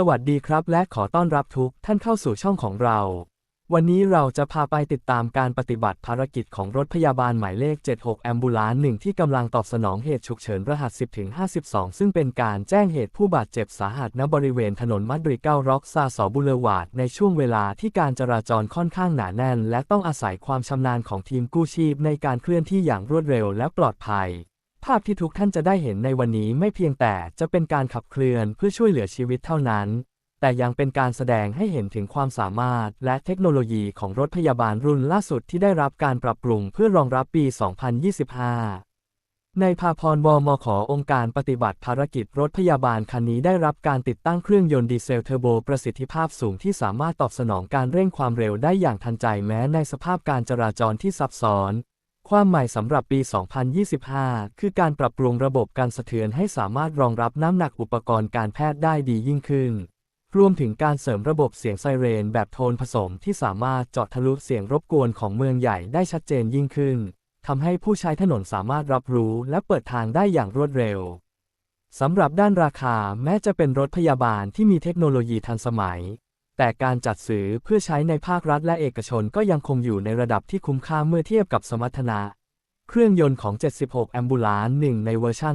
สวัสดีครับและขอต้อนรับทุกท่านเข้าสู่ช่องของเรา วันนี้เราจะพาไปติดตามการปฏิบัติภารกิจของรถพยาบาลหมายเลข 76 แอมบูลานหนึ่งที่กำลังตอบสนองเหตุฉุกเฉินรหัส 10ถึง52 ซึ่งเป็นการแจ้งเหตุผู้บาดเจ็บสาหัสณบริเวณถนนมัดริเก้าร็อกซาสอบุเลวาดในช่วงเวลาที่การจราจรค่อนข้างหนาแน่น และต้องอาศัยความชำนาญของทีมกู้ชีพในการเคลื่อนที่อย่างรวดเร็วและปลอดภัยาพที่ทุกท่านจะได้เห็นในวันนี้ไม่เพียงแต่จะเป็นการขับเคลื่อนเพื่อช่วยเหลือชีวิตเท่านั้น แต่ยังเป็นการแสดงให้เห็นถึงความสามารถและเทคโนโลยีของรถพยาบาลรุ่นล่าสุดที่ได้รับการปรับปรุงเพื่อรองรับปี 2025ในภาพรวมขอองค์การปฏิบัติภารกิจรถพยาบาลคันนี้ได้รับการติดตั้งเครื่องยนต์ดีเซลเทอร์โบประสิทธิภาพสูงที่สามารถตอบสนองการเร่งความเร็วได้อย่างทันใจแม้ในสภาพการจราจรที่ซับซ้อน ความใหม่สำหรับปี 2025 คือการปรับปรุงระบบการสะเทือนให้สามารถรองรับน้ำหนักอุปกรณ์การแพทย์ได้ดียิ่งขึ้น รวมถึงการเสริมระบบเสียงไซเรนแบบโทนผสมที่สามารถเจาะทะลุเสียงรบกวนของเมืองใหญ่ได้ชัดเจนยิ่งขึ้น ทำให้ผู้ใช้ถนนสามารถรับรู้และเปิดทางได้อย่างรวดเร็วสำหรับด้านราคาแม้จะเป็นรถพยาบาลที่มีเทคโนโลยีทันสมัย แต่การจัดซื้อเพื่อใช้ในภาครัฐและเอกชนก็ยังคงอยู่ในระดับที่คุ้มค่าเมื่อเทียบกับสมรรถนะ เครื่องยนต์ของ 76 แอมบูลานหนึ่งในเวอร์ชัน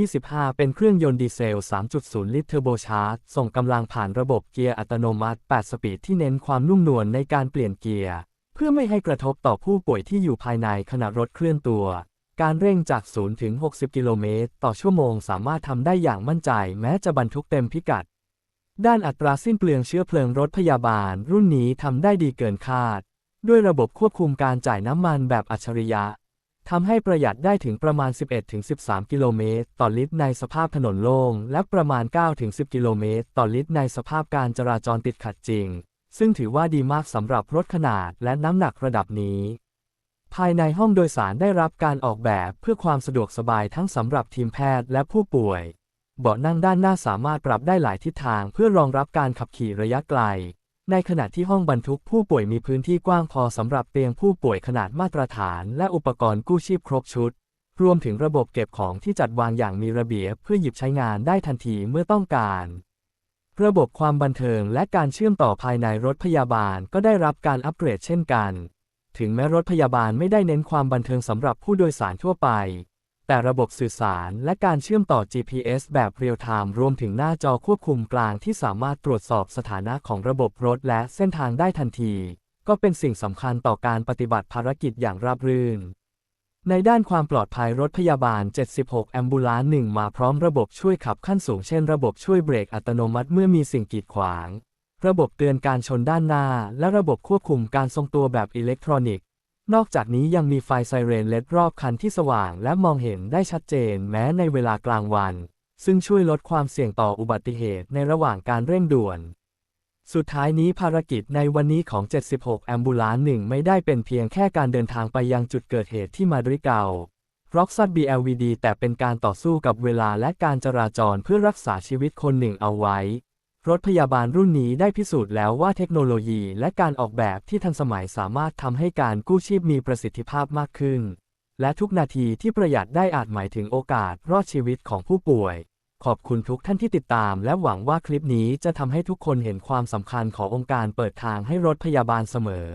2025 เป็นเครื่องยนต์ดีเซล 3.0 ลิตรเทอร์โบชาร์จ ส่งกำลังผ่านระบบเกียร์อัตโนมัติ 8 สปีดที่เน้นความนุ่มนวลในการเปลี่ยนเกียร์ เพื่อไม่ให้กระทบต่อผู้ป่วยที่อยู่ภายในขณะรถเคลื่อนตัวการเร่งจาก 0 ถึง 60 กิโลเมตร ต่อชั่วโมงสามารถทำได้อย่างมั่นใจ แม้จะบรรทุกเต็มพิกัด ด้านอัตราสิ้นเปลืองเชื้อเพลิงรถพยาบาล รุ่นนี้ทำได้ดีเกินคาด ด้วยระบบควบคุมการจ่ายน้ำมันแบบอัจฉริยะทำให้ประหยัดได้ถึงประมาณ 11-13 กิโลเมตร ต่อลิตรในสภาพถนนโล่ง และประมาณ 9-10 กิโลเมตร ต่อลิตรในสภาพการจราจรติดขัดจริง ซึ่งถือว่าดีมากสำหรับรถขนาดและน้ำหนักระดับนี้ ภายในห้องโดยสารได้รับการออกแบบเพื่อความสะดวกสบายทั้งสำหรับทีมแพทย์และผู้ป่วย เบาะนั่งด้านหน้าสามารถปรับได้หลายทิศทางเพื่อรองรับการขับขี่ระยะไกล ในขณะที่ห้องบรรทุกผู้ป่วยมีพื้นที่กว้างพอสำหรับเตียงผู้ป่วยขนาดมาตรฐาน และอุปกรณ์กู้ชีพครบชุด รวมถึงระบบเก็บของที่จัดวางอย่างมีระเบียบเพื่อหยิบใช้งานได้ทันทีเมื่อต้องการ ระบบความบันเทิงและการเชื่อมต่อภายในรถพยาบาลก็ได้รับการอัปเกรดเช่นกัน ถึงแม้รถพยาบาลไม่ได้เน้นความบันเทิงสำหรับผู้โดยสารทั่วไป แต่ระบบสื่อสารและการเชื่อมต่อ GPS แบบเรียลไทม์รวมถึงหน้าจอควบคุมกลางที่สามารถตรวจสอบสถานะของระบบรถและเส้นทางได้ทันที ก็เป็นสิ่งสำคัญต่อการปฏิบัติภารกิจอย่างราบรื่น ในด้านความปลอดภัยรถพยาบาล 76 แอมบูลานหนึ่งมาพร้อมระบบช่วยขับขั้นสูงเช่นระบบช่วยเบรกอัตโนมัติเมื่อมีสิ่งกีดขวาง ระบบเตือนการชนด้านหน้า และระบบควบคุมการทรงตัวแบบอิเล็กทรอนิกส นอกจากนี้ยังมีไฟไซเรนเล็ดรอบคันที่สว่างและมองเห็นได้ชัดเจนแม้ในเวลากลางวัน ซึ่งช่วยลดความเสี่ยงต่ออุบัติเหตุในระหว่างการเร่งด่วน สุดท้ายนี้ภารกิจในวันนี้ของ 76 แอมบูลานหนึ่งไม่ได้เป็นเพียงแค่การเดินทางไปยังจุดเกิดเหตุที่มาดริเการ็อกซัด BLVD แต่เป็นการต่อสู้กับเวลาและการจราจรเพื่อรักษาชีวิตคนหนึ่งเอาไว้ รถพยาบาลรุ่นนี้ได้พิสูจน์แล้วว่าเทคโนโลยีและการออกแบบที่ทันสมัยสามารถทำให้การกู้ชีพมีประสิทธิภาพมากขึ้น และทุกนาทีที่ประหยัดได้อาจหมายถึงโอกาสรอดชีวิตของผู้ป่วย ขอบคุณทุกท่านที่ติดตาม และหวังว่าคลิปนี้จะทำให้ทุกคนเห็นความสำคัญขององค์การเปิดทางให้รถพยาบาลเสมอ